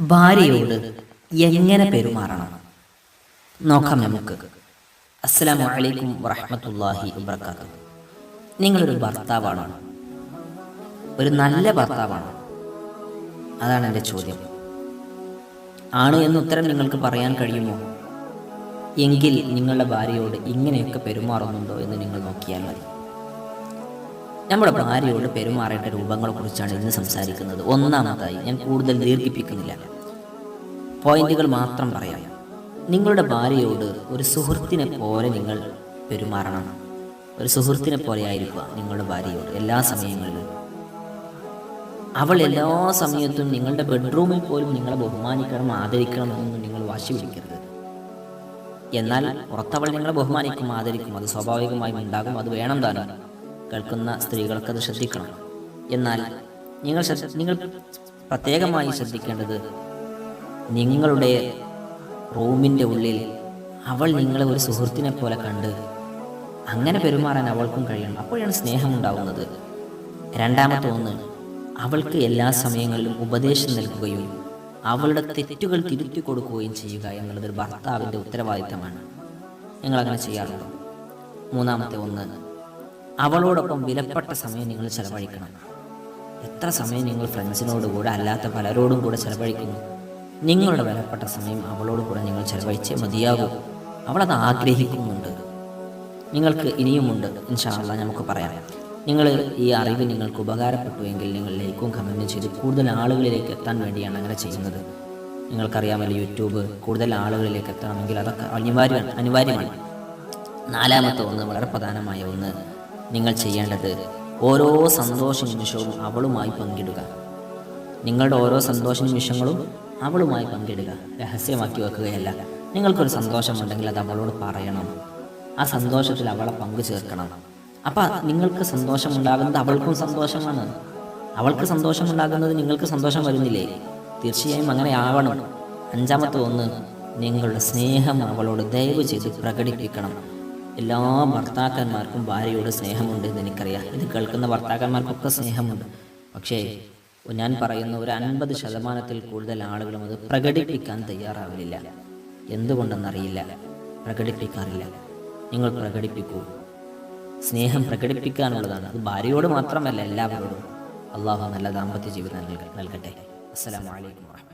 ഭാര്യയോട് എങ്ങനെ പെരുമാറണം? നോക്കാം നമുക്ക്. അസ്സലാമു അലൈക്കും വറഹ്മത്തുള്ളാഹി വബർക്കാത്തു നിങ്ങളൊരു ഭർത്താവാണോ? ഒരു നല്ല ഭർത്താവാണോ? അതാണ് എന്റെ ചോദ്യം. ആണ് എന്ന് ഉത്തരം നിങ്ങൾക്ക് പറയാൻ കഴിയുമോ? എങ്കിൽ നിങ്ങളുടെ ഭാര്യയോട് ഇങ്ങനെയൊക്കെ പെരുമാറുന്നുണ്ടോ എന്ന് നിങ്ങൾ നോക്കിയാൽ മതി. നമ്മുടെ ഭാര്യയോട് പെരുമാറേണ്ട രൂപങ്ങളെ കുറിച്ചാണ് ഇന്ന് സംസാരിക്കുന്നത്. ഒന്നാമതായി ഞാൻ കൂടുതൽ ദീർഘിപ്പിക്കുന്നില്ല. പോയിന്റുകൾ മാത്രം പറയാം. നിങ്ങളുടെ ഭാര്യയോട് ഒരു സുഹൃത്തിനെ പോലെ നിങ്ങൾ പെരുമാറണം. ഒരു സുഹൃത്തിനെ പോലെ ആയിരിക്കുക നിങ്ങളുടെ ഭാര്യയോട് എല്ലാ സമയങ്ങളിലും. അവൾ എല്ലാ സമയത്തും നിങ്ങളുടെ ബെഡ്റൂമിൽ പോലും നിങ്ങളെ ബഹുമാനിക്കണം ആദരിക്കണം എന്നൊന്നും നിങ്ങൾ വാശി പിടിക്കരുത്. എന്നാൽ പുറത്തവൾ നിങ്ങളെ ബഹുമാനിക്കും ആദരിക്കും. അത് സ്വാഭാവികമായും ഉണ്ടാകും. അത് വേണം താനും കേൾക്കുന്ന സ്ത്രീകൾക്ക് അത് ശ്രദ്ധിക്കണം. എന്നാൽ നിങ്ങൾ നിങ്ങൾ പ്രത്യേകമായി ശ്രദ്ധിക്കേണ്ടത് നിങ്ങളുടെ റൂമിന്റെ ഉള്ളിൽ അവൾ നിങ്ങളെ ഒരു സുഹൃത്തിനെ പോലെ കണ്ട് അങ്ങനെ പെരുമാറാൻ അവൾക്കും കഴിയണം. അപ്പോഴാണ് സ്നേഹം ഉണ്ടാവുന്നത്. രണ്ടാമത്തെ ഒന്ന് അവൾക്ക് എല്ലാ സമയങ്ങളിലും ഉപദേശം നൽകുകയും അവളുടെ തെറ്റുകൾ തിരുത്തി കൊടുക്കുകയും ചെയ്യുക എന്നുള്ളത് ഒരു ഭർത്താവിന്റെ ഉത്തരവാദിത്തമാണ്. ഞങ്ങളങ്ങനെ ചെയ്യാറുണ്ടോ? മൂന്നാമത്തെ ഒന്ന് അവളോടൊപ്പം വിലപ്പെട്ട സമയം നിങ്ങൾ ചെലവഴിക്കണം. എത്ര സമയം നിങ്ങൾ ഫ്രണ്ട്സിനോട് കൂടെ അല്ലാത്ത പലരോടും കൂടെ ചെലവഴിക്കുന്നു? നിങ്ങളുടെ വിലപ്പെട്ട സമയം അവളോട് കൂടെ നിങ്ങൾ ചെലവഴിച്ചേ മതിയാകൂ. അവളത് ആഗ്രഹിക്കുന്നുണ്ട്. നിങ്ങൾക്ക് ഇനിയുമുണ്ട്. ഇൻഷാല്ല നമുക്ക് പറയാം. നിങ്ങൾ ഈ അറിവ് നിങ്ങൾക്ക് ഉപകാരപ്പെട്ടു എങ്കിൽ നിങ്ങൾ ലൈക്കും കമന്റും ചെയ്ത് കൂടുതൽ ആളുകളിലേക്ക് എത്താൻ വേണ്ടിയാണ് അങ്ങനെ ചെയ്യുന്നത്. നിങ്ങൾക്കറിയാമല്ലോ യൂട്യൂബ് കൂടുതൽ ആളുകളിലേക്ക് എത്തണമെങ്കിൽ അതൊക്കെ അനിവാര്യമാണ്. അനിവാര്യമാണ്. നാലാമത്തെ ഒന്ന് വളരെ പ്രധാനമായ ഒന്ന്. നിങ്ങൾ ചെയ്യേണ്ടത് ഓരോ സന്തോഷ നിമിഷവും അവളുമായി പങ്കിടുക. നിങ്ങളുടെ ഓരോ സന്തോഷ നിമിഷങ്ങളും അവളുമായി പങ്കിടുക. രഹസ്യമാക്കി വെക്കുകയല്ല. നിങ്ങൾക്കൊരു സന്തോഷമുണ്ടെങ്കിൽ അത് അവളോട് പറയണം. ആ സന്തോഷത്തിൽ അവളെ പങ്കു ചേർക്കണം. അപ്പം നിങ്ങൾക്ക് സന്തോഷമുണ്ടാകുന്നത് അവൾക്കും സന്തോഷമാണ്. അവൾക്ക് സന്തോഷമുണ്ടാകുന്നത് നിങ്ങൾക്ക് സന്തോഷം വരുന്നില്ലേ? തീർച്ചയായും അങ്ങനെ ആവണം. അഞ്ചാമത്തെ ഒന്ന് നിങ്ങളുടെ സ്നേഹം അവളോട് ദയവ് ചെയ്ത് പ്രകടിപ്പിക്കണം. എല്ലാ ഭർത്താക്കന്മാർക്കും ഭാര്യയോട് സ്നേഹമുണ്ട് എന്ന് എനിക്കറിയാം. ഇത് കേൾക്കുന്ന ഭർത്താക്കന്മാർക്കൊക്കെ സ്നേഹമുണ്ട്. പക്ഷേ ഞാൻ പറയുന്ന ഒരു അൻപത് ശതമാനത്തിൽ കൂടുതൽ ആളുകളും അത് പ്രകടിപ്പിക്കാൻ തയ്യാറാവില്ല എന്തുകൊണ്ടെന്നറിയില്ല. പ്രകടിപ്പിക്കാറില്ല. നിങ്ങൾ പ്രകടിപ്പിക്കൂ. സ്നേഹം പ്രകടിപ്പിക്കാനുള്ളതാണ്. അത് ഭാര്യയോട് മാത്രമല്ല എല്ലാവരോടും. അള്ളാഹു നല്ല ദാമ്പത്യ ജീവിതം നൽകട്ടെ. അസ്സലാമു അലൈക്കും വാഹമത്തുള്ളാഹി